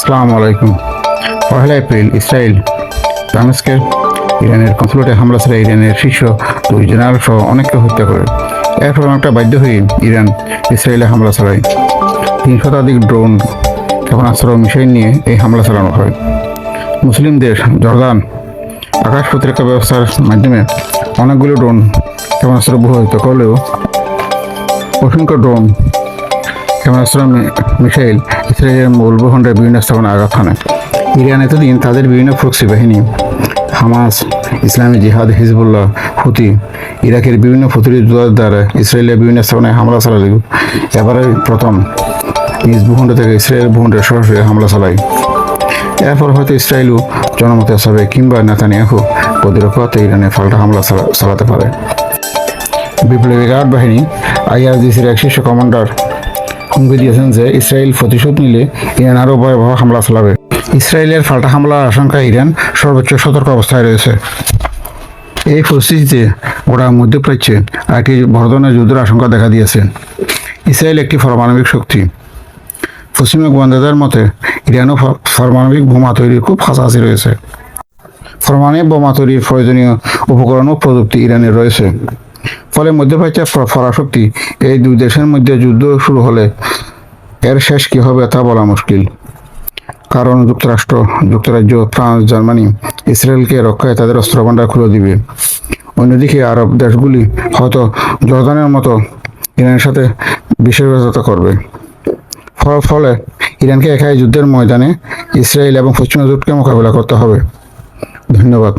আসসালামু আলাইকুম। পহেলা April, Israel, দামেস্কের ইরানের কনসুলেটে হামলা ছাড়া ইরানের শীর্ষ দুই জেনারেল সহ অনেককে হত্যা করে। এরপর অনেকটা বাধ্য হয়ে ইরান ইসরায়েলে হামলা চালায়। তিন শতাধিক ড্রোন, ক্ষেপণাস্ত্র মিসাইল নিয়ে এই হামলা চালানো হয়। মুসলিম দেশ জর্দান, আকাশ প্রতিরক্ষা ব্যবস্থার মাধ্যমে অনেকগুলো ড্রোন, ক্ষেপণাস্ত্র ব্যবহৃত করলেও অসংখ্য ড্রোন ক্ষেপণাস্ত্র মিসাইল ইসরায়েলের মূল ভূখণ্ডের বিভিন্ন স্থাপনায় আঘাত হানে। ইরান এতদিন তাদের বিভিন্ন প্রক্সি বাহিনী, হামাস, ইসলামী জিহাদ, হিজবুল্লাহ, হুতি, ইরাকের বিভিন্ন প্রতিরোধ দ্বারা ইসরায়েলের বিভিন্ন স্থাপনায় হামলা চালালেও এবারে প্রথম নিজ ভূখণ্ড থেকে ইসরায়েল ভূখণ্ডে সরাসরি হামলা চালায়। এরপর হয়তো ইসরায়েলও জনমতে আসবে কিংবা নেতানিয়াহু প্রতিরক্ষাতে ইরানে পাল্টা হামলা চালা- চালাতে পারে। বিপ্লবী গার্ড বাহিনী, আইআরজিসির এক শীর্ষ কমান্ডার হুমকি দিয়েছেন যে ইসরায়েল প্রতিশোধ নিলে ইরান আরও ভয়াবহ হামলা চালাবে। ইসরায়েলের পাল্টা হামলার আশঙ্কায় ইরান সর্বোচ্চ সতর্ক অবস্থায় রয়েছে। এই পরিস্থিতিতে গোটা মধ্যপ্রাচ্যে একটি বড় ধরনের যুদ্ধের আশঙ্কা দেখা দিয়েছে। ইসরায়েল একটি পারমাণবিক শক্তি। পশ্চিমা গোয়েন্দাদের মতে, ইরানও পারমাণবিক বোমা তৈরির খুব কাছাকাছি রয়েছে। পারমাণবিক বোমা তৈরির প্রয়োজনীয় উপকরণ ও প্রযুক্তি ইরানের রয়েছে। ফলে মধ্যপ্রাচ্যের ফ- পরাশক্তি এই দুই দেশের মধ্যে যুদ্ধ শুরু হলে এর শেষ কী হবে তা বলা মুশকিল। কারণ যুক্তরাষ্ট্র, যুক্তরাজ্য, ফ্রান্স, জার্মানি ইসরায়েলকে রক্ষায় তাদের অস্ত্রভাণ্ডার খুলে দিবে। অন্যদিকে আরব দেশগুলি হয়তো জর্দানের মতো ইরানের সাথে বিশ্বাসঘাতকতা করবে। ফলে ইরানকে একাই যুদ্ধের ময়দানে ইসরায়েল এবং পশ্চিমা জোটকে মোকাবিলা করতে হবে। ধন্যবাদ।